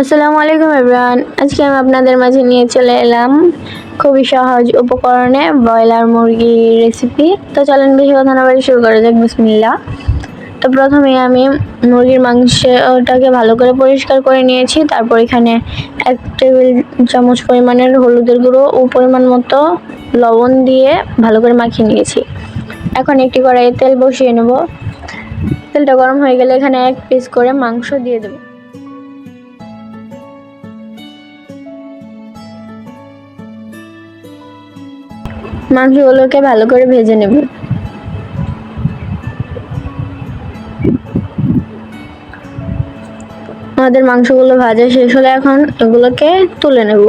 আসসালামু আলাইকুম এভরিওয়ান। আজকে আমি আপনাদের মাঝে নিয়ে চলে এলাম খুবই সহজ উপকরণে ব্রয়লার মুরগির রেসিপি তো চলেন বেশি কথা না বলে শুরু করা যাক বিসমিল্লা তো প্রথমে আমি মুরগির মাংসটাকে ভালো করে পরিষ্কার করে নিয়েছি। তারপর এখানে এক টেবিল চামচ পরিমাণের হলুদের গুঁড়ো ও পরিমাণ মতো লবণ দিয়ে ভালো করে মাখিয়ে নিয়েছি। এখন একটি কড়াইয়ে তেল বসিয়ে নেব। তেলটা গরম হয়ে গেলে এখানে এক পিস করে মাংস দিয়ে দেবো। মাংসগুলোকে ভালো করে ভেজে নেব। আমাদের মাংসগুলো ভাজা শেষ হলে এখন এগুলোকে তুলে নেব।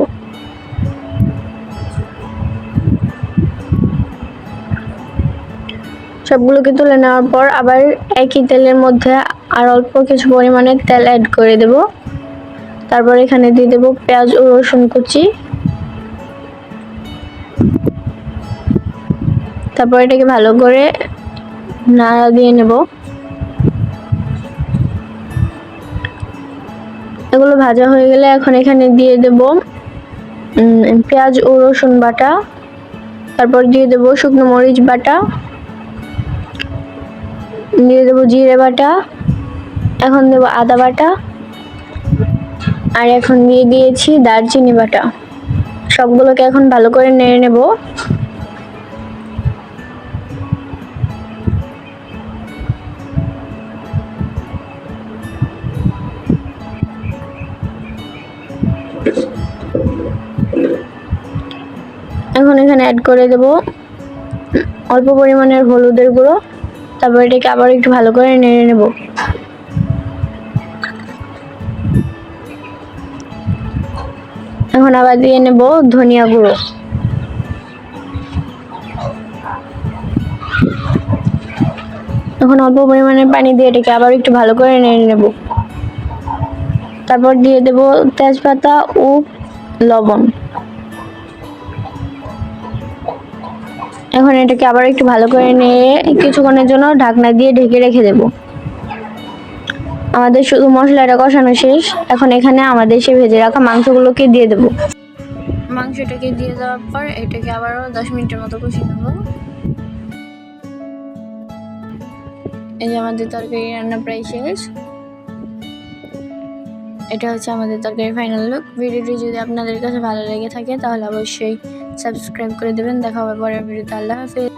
সবগুলোকে তুলে নেওয়ার পর আবার একই তেলের মধ্যে আর অল্প কিছু পরিমাণে তেল অ্যাড করে দেব। তারপর এখানে দিয়ে দেব পেঁয়াজ ও রসুন কুচি। তারপর এটাকে ভালো করে নাড়া দিয়ে নেব। এগুলো ভাজা হয়ে গেলে এখন এখানে দিয়ে দেব পেঁয়াজ ও রসুন বাটা। তারপর দিয়ে দেব শুকনো মরিচ বাটা। দিয়ে দেবো জিরে বাটা। এখন দেব আদা বাটা। আর এখন দিয়ে দিয়েছি দারচিনি বাটা। সবগুলোকে এখন ভালো করে নেড়ে নেব। এখন এখানে অ্যাড করে দেব অল্প পরিমাণের হলুদের গুঁড়ো। তারপর এটাকে আবার একটু ভালো করে নেড়ে নেব। এখন আবার দিয়ে নেব ধনিয়া গুঁড়ো। এখন অল্প পরিমাণে পানি দিয়ে এটাকে আবার একটু ভালো করে নেড়ে নেব। তারপর দিয়ে দেব তেজপাতা ও লবণ। এখন এটাকে আবার একটু ভালো করে নিয়ে কিছুক্ষণের জন্য ঢাকনা দিয়ে ঢেকে রেখে দেব। আমাদের শুধু মশলাটা কষানো শেষ। এখন এখানে আমাদের সে ভেজে রাখা মাংসগুলোকে দিয়ে দেব। মাংসটাকে দিয়ে দেওয়ার পর এটাকে আবারও দশ মিনিটের মতো কষিয়ে নেব। এই যে আমাদের তরকারি রান্না প্রায় শেষ। এটা হচ্ছে আমাদের তরকারি ফাইনাল লুক ভিডিওটি যদি আপনাদের কাছে ভালো লেগে থাকে, তাহলে অবশ্যই সাবস্ক্রাইব করে দেবেন। দেখা হবে পরের ভিডিওতে। আল্লাহ হাফেজ।